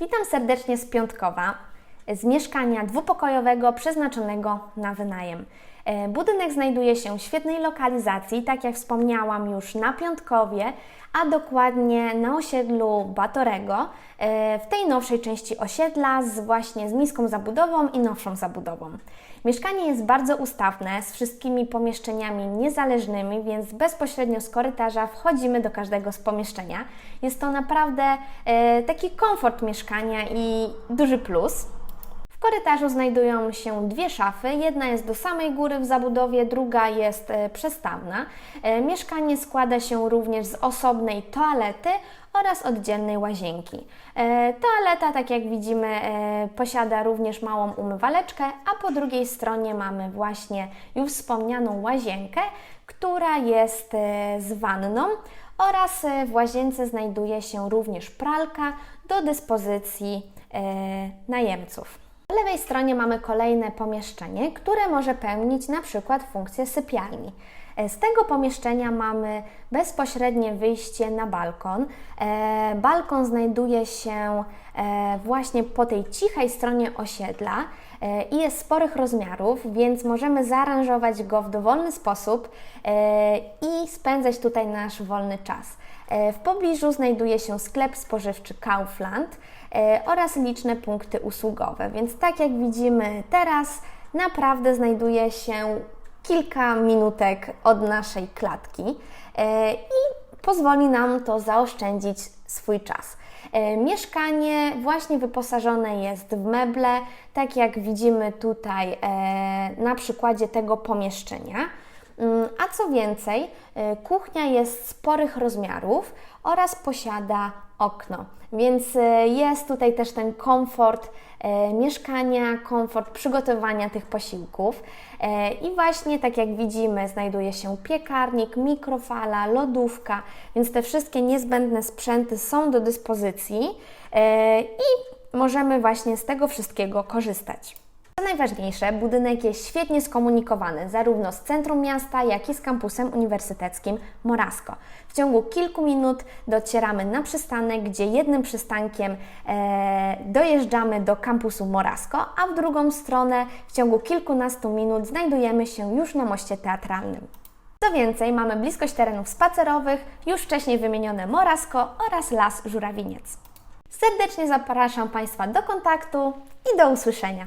Witam serdecznie z Piątkowa, z mieszkania dwupokojowego przeznaczonego na wynajem. E, Budynek znajduje się w świetnej lokalizacji, tak jak wspomniałam już na Piątkowie, a dokładnie na osiedlu Batorego, e, w tej nowszej części osiedla z właśnie z niską zabudową i nowszą zabudową. Mieszkanie jest bardzo ustawne, z wszystkimi pomieszczeniami niezależnymi, więc bezpośrednio z korytarza wchodzimy do każdego z pomieszczenia. Jest to naprawdę e, taki komfort mieszkania i duży plus. Korytarzu znajdują się dwie szafy. Jedna jest do samej góry w zabudowie, druga jest e, przestawna. E, Mieszkanie składa się również z osobnej toalety oraz oddzielnej łazienki. E, Toaleta, tak jak widzimy, posiada również małą umywaleczkę, a po drugiej stronie mamy właśnie już wspomnianą łazienkę, która jest z wanną oraz w łazience znajduje się również pralka do dyspozycji najemców. Po lewej stronie mamy kolejne pomieszczenie, które może pełnić na przykład funkcję sypialni. E, Z tego pomieszczenia mamy bezpośrednie wyjście na balkon. E, balkon znajduje się e, właśnie po tej cichej stronie osiedla i jest sporych rozmiarów, więc możemy zaaranżować go w dowolny sposób e, i spędzać tutaj nasz wolny czas. E, W pobliżu znajduje się sklep spożywczy Kaufland e, oraz liczne punkty usługowe, więc tak jak widzimy teraz, naprawdę znajduje się kilka minutek od naszej klatki e, i pozwoli nam to zaoszczędzić swój czas. E, Mieszkanie właśnie wyposażone jest w meble, tak jak widzimy tutaj e, na przykładzie tego pomieszczenia. A co więcej, e, kuchnia jest sporych rozmiarów oraz posiada okno, więc e, jest tutaj też ten komfort e, mieszkania, komfort przygotowania tych posiłków. I właśnie tak jak widzimy, znajduje się piekarnik, mikrofala, lodówka, więc te wszystkie niezbędne sprzęty są do dyspozycji i możemy właśnie z tego wszystkiego korzystać. Co najważniejsze, budynek jest świetnie skomunikowany zarówno z centrum miasta, jak i z kampusem uniwersyteckim Morasko. W ciągu kilku minut docieramy na przystanek, gdzie jednym przystankiem e, dojeżdżamy do kampusu Morasko, a w drugą stronę w ciągu kilkunastu minut znajdujemy się już na moście teatralnym. Co więcej, mamy bliskość terenów spacerowych, już wcześniej wymienione Morasko oraz Las Żurawiniec. Serdecznie zapraszam Państwa do kontaktu i do usłyszenia.